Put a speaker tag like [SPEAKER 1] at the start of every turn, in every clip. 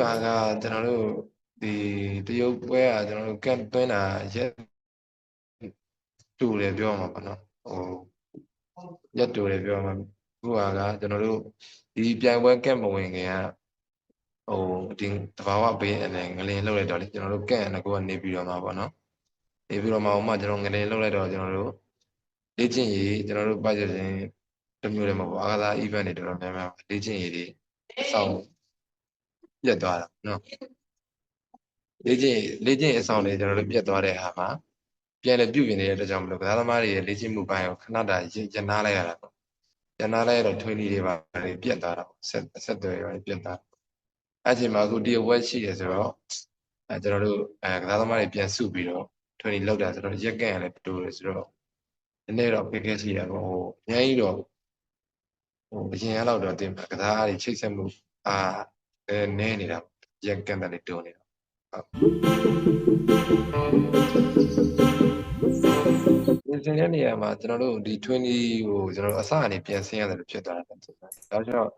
[SPEAKER 1] ဟာကကျွန်တော်တို့ဒီတရုတ်ပွဲကကျွန်တော်တို့ကန့်သွင်းတာရက်တူတယ်ပြောမှာပေါ့နော်ဟိုရက်တူတယ်ပြောမှာအခုဟာကကျွန်တော်တို့ဒီပြိုင်ပွဲကန့်မဝင်ခင်ကဟိုဒီတဘာဝဘေးအနေငလင်လှုပ်လိုက်တော့လေကျွန်တော်တို့ကန့်အနေကနေပြီးတော့မှာပေါ့နော်နေပြီးတော့မှဥမာကျွန်တော်ငလင်လှုပ်လိုက်တော့ကျွန်တော်တို့လေ့ကျင့်ရေးကျွန်တော်တို့ပတ်ချက်ချင်းတစ်မျိုးတည်းမဟုတ်ဘူးအားကစား event တွေတော်တော်များများလေ့ကျင့်ရေးတွေစောင့် ပြတ်သွားတာနော်လေ့ကျင့်လေ့ကျင့်အဆောင်တွေကျွန်တော်တို့ပြတ်သွားတဲ့ဟာမှာပြန်လည်ပြုပြင်နေတဲ့အတွက်ကြောင့်မလို့ကစားသမားတွေရဲ့လေ့ကျင့်မှုပိုင်းကိုခဏတာရနာလိုက်ရတာပေါ့ရနာလိုက်ရတော့ထွေးနေတွေပါတွေပြတ်သွားတာပေါ့ဆက်ဆက်သွယ်ရောပြတ်သွားအဲ့ချိန်မှာအခုဒီဝက်ရှိတယ်ဆိုတော့အဲကျွန်တော်တို့အဲကစားသမားတွေပြန်စုပြီးတော့ထွေးနေလောက်တာဆိုတော့ရက်ကန့်ရလဲတိုးတယ်ဆိုတော့နည်းနည်းတော့ပြည့်ပြည့်စီရတော့ဟိုအများကြီးတော့ဟိုအရင်ကလောက်တော့တင်ကစားအားတွေချိတ်ဆက်မှုအာ အဲနည်းနေတာရက်ကန့်တယ်တိုးနေတာဟုတ်ဒီစင်တဲ့နေရာမှာကျွန်တော်တို့ဒီ20ကိုကျွန်တော်တို့အစအနေပြန်ဆင်းရတယ်လို့ဖြစ်သွားတာပေါ့။ဒါကြောင့်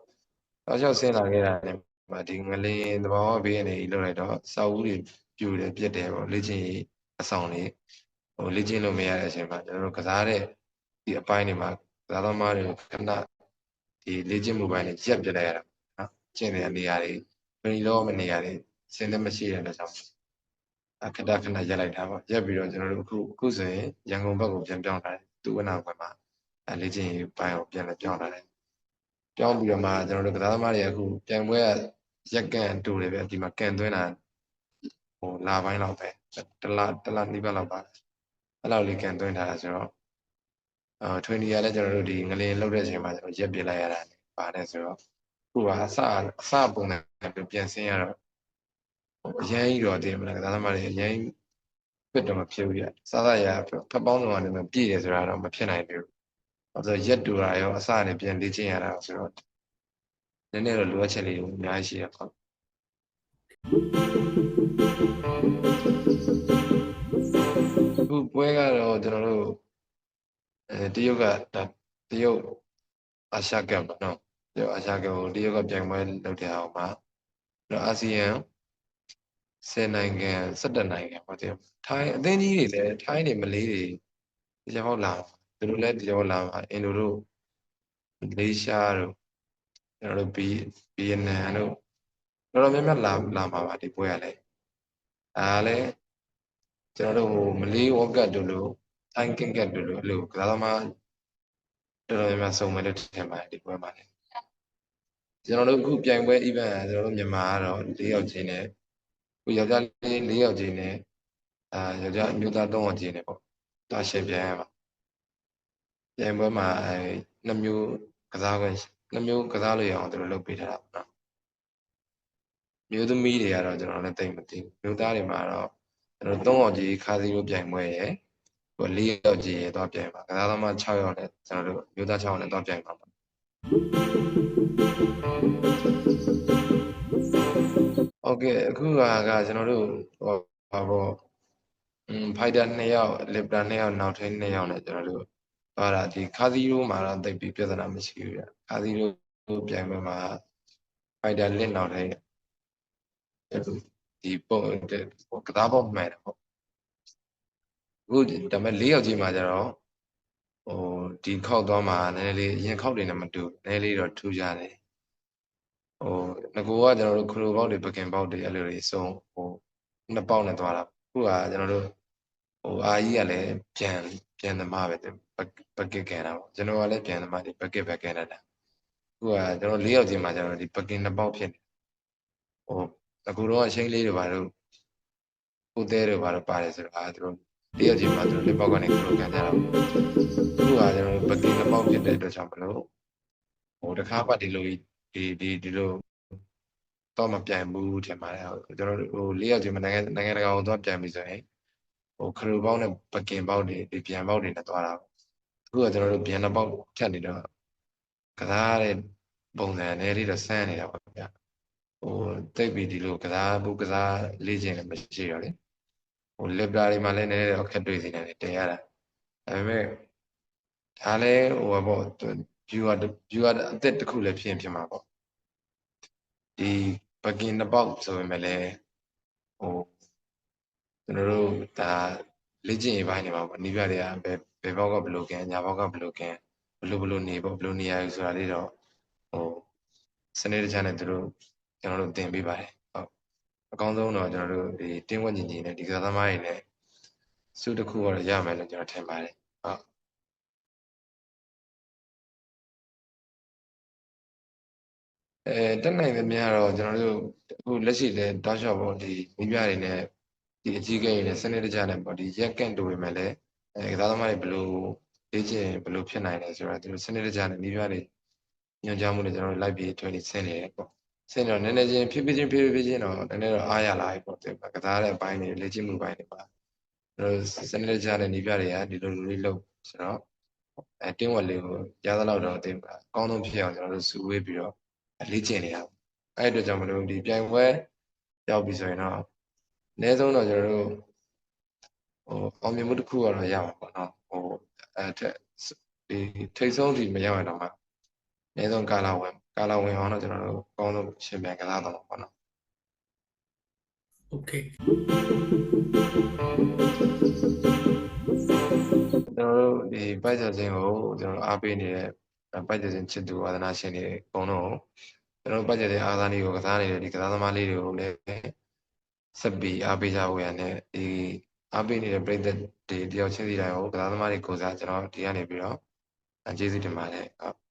[SPEAKER 1] ဒါကြောင့်ဆင်းလာခဲ့တာနဲ့ဒီငလင်းသဘာဝဘေးအနေကြီးလောက်လိုက်တော့စာအုပ်တွေပြူတယ်ပြက်တယ်ပေါ့လေ့ကျင့်ရေးအဆောင်တွေဟိုလေ့ကျင့်လို့မရတဲ့အချိန်မှာကျွန်တော်တို့ကစားတဲ့ဒီအပိုင်းတွေမှာကစားသမားတွေခဏဒီလေ့ကျင့်မှုပိုင်းတွေရက်ပြလိုက်ရတာနော် ကျင့်တဲ့နေရာတွေဘယ်လိုမနေရာတွေစင်သက်မရှိတဲ့အတွက်ကြောင့်အခက်ခဏရက်လိုက်တာပေါ့ရက်ပြီးတော့ကျွန်တော်တို့အခုအခုဆိုရင်ရန်ကုန်ဘက်ကိုပြန်ပြောင်းလာတယ်သူဝနာဘက်မှာအဲလေ့ကျင့်ရေးပိုင်းကိုပြန်လည်းပြောင်းလာတယ်ပြောင်းပြီးတော့မှကျွန်တော်တို့ကစားသမားတွေအခုပြန်ပွဲကရက်ကန်တူတယ်ပဲဒီမှာကန်သွင်းတာဟိုလာပိုင်းလောက်ပဲတလားတလားနိဗ္ဗာန်လောက်ပါအဲ့လောက်လေးကန်သွင်းထားတာဆိုတော့အာ20ရလည်းကျွန်တော်တို့ဒီငလင်လောက်တဲ့အချိန်မှာကျွန်တော်ရက်ပြလိုက်ရတာပါတယ်ဆိုတော့ ခုကအစအစပုံစံပြန်ဆင်းရတော့အရင်ကြီးတော့တင်မလားကစားသမားတွေအရင်ဖြစ်တော့မဖြစ်ဘူးရစားစားရဖက်ပေါင်းဆောင်ကနေမပြည့်တယ်ဆိုတာတော့မဖြစ်နိုင်ဘူးအဲဆိုရက်တူတာရောအစနဲ့ပြန်လေ့ကျင့်ရတာဆိုတော့နည်းနည်းတော့လိုအပ်ချက်လေးတွေအများကြီးရှိရပါခုပွဲကတော့ကျွန်တော်တို့အဲတရုတ်ကတရုတ်အာရှကပ်ပေါ့နော် တရုတ်အာရှကပ်ကိုတရုတ်ကပြိုင်ပွဲလုပ်တဲ့အောင်မှာအာဆီယံ10နိုင်ငံ17နိုင်ငံပေါ့တဲ့ထိုင်းအသင်းကြီးတွေလည်းထိုင်းတွေမလေးတွေဒီကြောင်လာသူတို့လည်းဒီကြောင်လာမှာအင်ဒိုတို့မလေးရှားတို့ကျွန်တော်တို့ဘီဗီယက်နမ်တို့တော်တော်များများလာလာမှာပါဒီပွဲကလည်းဒါလည်းကျွန်တော်တို့ဟိုမလေးဝက်ကတ်တို့လို့ထိုင်းကင်ကတ်တို့လို့အဲ့လိုကစားသမားတော်တော်များများစုံမယ်လို့ထင်ပါတယ်ဒီပွဲမှာလည်း ကျွန်တော်တို့အခုပြိုင်ပွဲ event ကျွန်တော်တို့မြန်မာကတော့၄ယောက်ချင်းနဲ့ကိုယောက်ျားလေး၄ယောက်ချင်းနဲ့အာယောက်ျားအမျိုးသား၃ယောက်ချင်းနဲ့ပေါ့တာရှယ်ပြိုင်ရမှာပြိုင်ပွဲမှာအဲနှစ်မျိုးကစားခွင့်နှစ်မျိုးကစားလို့ရအောင်သူတို့လုပ်ပေးထားတာပေါ့နော်မျိုးသမီးတွေကတော့ကျွန်တော်လည်းတိတ်မသိဘူးမျိုးသားတွေမှာတော့ကျွန်တော်၃ယောက်ကြီးခါစီလိုပြိုင်ပွဲရယ်ဟို၄ယောက်ကြီးရယ်တော့ပြိုင်ပါကစားသမား6ယောက်နဲ့ကျွန်တော်တို့မျိုးသား6ယောက်နဲ့တော့ပြိုင်ပါပါ ဟုတ်ကဲ့အခုကကကျွန်တော်တို့ဟောပါပေါ့อืมဖိုက်တာ2ယောက်လစ်တာ2ယောက်နောက်ထပ်2ယောက်နဲ့ကျွန်တော်တို့သွားတာဒီခါစီရိုးမှာတော့တိတ်ပြီးပြဿနာမရှိဘူးဗျခါစီရိုးပြိုင်ပွဲမှာဖိုက်တာလစ်နောက်ထပ်ဒီပုံကစားပုံမှန်တယ်ပေါ့အခုဒါပေမဲ့၄ယောက်ကြီးမှာကျတော့ ဟိုဒီခောက်သွားမှာနည်းနည်းလေးအရင်ခောက်တွေနဲ့မတူနည်းနည်းလေးတော့ထူးကြတယ်ဟိုငကိုကကျွန်တော်တို့ခရိုပေါက်တွေပကင်ပေါက်တွေအဲ့လိုတွေစုံဟိုနှစ်ပေါက်နဲ့သွားတာခုကကျွန်တော်တို့ဟိုအာကြီးကလည်းပြန်ပြန်သမားပဲပကစ်ကန်တာပေါ့ကျွန်တော်ကလည်းပြန်သမားဒီပကစ်ပဲကန်တာခုကကျွန်တော်၄ယောက်ချင်းမှာကျွန်တော်ဒီပကင်နှစ်ပေါက်ဖြစ်နေဟိုအခုတော့အချင်းလေးတွေပါတော့ကိုသေးတွေပါတော့ပါတယ်ဆိုတော့အာသူတို့၄ယောက်ချင်းမှာသူတို့လက်ပေါက်ကနေခရိုကန်ကြတာခု ဖြစ်တဲ့အတွက်ကြောင့်မလို့ဟိုတခါပတ်ဒီလိုဒီဒီဒီလိုတော့မပြိုင်ဘူးထင်ပါတယ်ကျွန်တော်တို့ဟိုလေးယောက်ချင်းမနိုင်ငံနိုင်ငံတကာကိုတော့ပြိုင်ပြီဆိုရင်ဟိုခရူပေါက်နဲ့ပကင်ပေါက်တွေဒီပြန်ပေါက်တွေနဲ့သွားတာအခုကကျွန်တော်တို့ပြန်နှပေါက်ထက်နေတော့ကစားတဲ့ပုံစံနဲ့လေးတော့ဆန်းနေတာပါဗျဟိုတိတ်ပြီးဒီလိုကစားဘူးကစားလေ့ကျင့်လည်းမရှိတော့လေဟိုလစ်တာတွေမှာလည်းနည်းနည်းတော့အခက်တွေ့နေတယ်တင်ရတာဒါပေမဲ့ ဒါလည်းဟိုဘော view က view ကအသက်တစ်ခုလည်းဖြစ်ရင်ဖြစ်မှာပေါ့ဒီပကင်နှစ်ပေါက်ဆိုပေမဲ့လည်းဟိုကျွန်တော်တို့ဒါလေ့ကျင့်ရေးပိုင်းနေမှာပေါ့နီးပြတွေကဘယ်ဘယ်ဘောက်ကဘယ်လိုကင်ညာဘောက်ကဘယ်လိုကင်ဘယ်လိုဘယ်လိုနေပေါ့ဘယ်လိုနေရယူဆိုတာလေးတော့ဟိုစနစ်တကျနဲ့သူတို့ကျွန်တော်တို့သင်ပေးပါတယ်ဟုတ်အကောင်းဆုံးတော့ကျွန်တော်တို့ဒီတင်းဝက်ညီညီနဲ့ဒီကစားသမားတွေနဲ့စုတစ်ခုတော့ရမယ်လို့ကျွန်တော်ထင်ပါတယ်ဟုတ် အဲတက်နိုင်သမျှတော့ကျွန်တော်တို့အခုလက်ရှိလဲတောက်လျှောက်ပေါ့ဒီမိပြတွေနဲ့ဒီအကြီးအကဲတွေနဲ့စနစ်တကျနဲ့ပေါ့ဒီရက်ကန့်တူပေမဲ့လည်းအဲကစားသမားတွေဘယ်လိုလေ့ကျင့်ဘယ်လိုဖြစ်နိုင်လဲဆိုတော့သူတို့စနစ်တကျနဲ့မိပြတွေညွှန်ကြားမှုတွေကျွန်တော်တို့လိုက်ပြီးထွင်နေဆင်းနေတယ်ပေါ့ဆင်းတော့နည်းနည်းချင်းဖြည်းဖြည်းချင်းဖြည်းဖြည်းချင်းတော့နည်းနည်းတော့အားရလာပြီပေါ့ဒီကစားတဲ့အပိုင်းတွေလေ့ကျင့်မှုပိုင်းတွေပါကျွန်တော်စနစ်တကျနဲ့မိပြတွေကဒီလိုလိုလေးလုပ်ဆိုတော့အဲတင်းဝက်လေးကိုရသလောက်တော့တင်ပါအကောင်းဆုံးဖြစ်အောင်ကျွန်တော်တို့စုဝေးပြီးတော့ လေ့ကျင့်နေရအောင်အဲ့အတွက်ကြောင့်မလို့ဒီပြိုင်ပွဲရောက်ပြီဆိုရင်တော့အနည်းဆုံးတော့ကျွန်တော်တို့ဟိုအောင်မြင်မှုတစ်ခုကတော့ရမှာပေါ့နော်ဟိုအဲ့ထက်ဒီထိတ်ဆုံးဒီမရောက်ရင်တော့မှအနည်းဆုံးကာလာဝင်ကာလာဝင်အောင်တော့ကျွန်တော်တို့အကောင်းဆုံးရှင်ပြန်ကစားတော့ပေါ့နော်
[SPEAKER 2] Okay
[SPEAKER 1] ကျွန်တော်တို့ဒီပိုက်ဆံခြင်းကိုကျွန်တော်အားပေးနေတဲ့ ပိုက်ချက်ချင်းချစ်သူဝါသနာရှင်တွေအကုန်လုံးကျွန်တော်တို့ပိုက်ချက်ချင်းအားသားလေးကိုကစားနေတဲ့ဒီကစားသမားလေးတွေကိုလည်းဆက်ပြီးအားပေးကြဖို့ရတဲ့ဒီအားပေးနေတဲ့ပြည်သက်တွေတယောက်ချင်းစီတိုင်းကိုကစားသမားတွေကိုစားကျွန်တော်ဒီကနေပြီးတော့ကျေးဇူးတင်ပါတယ်ဟုတ်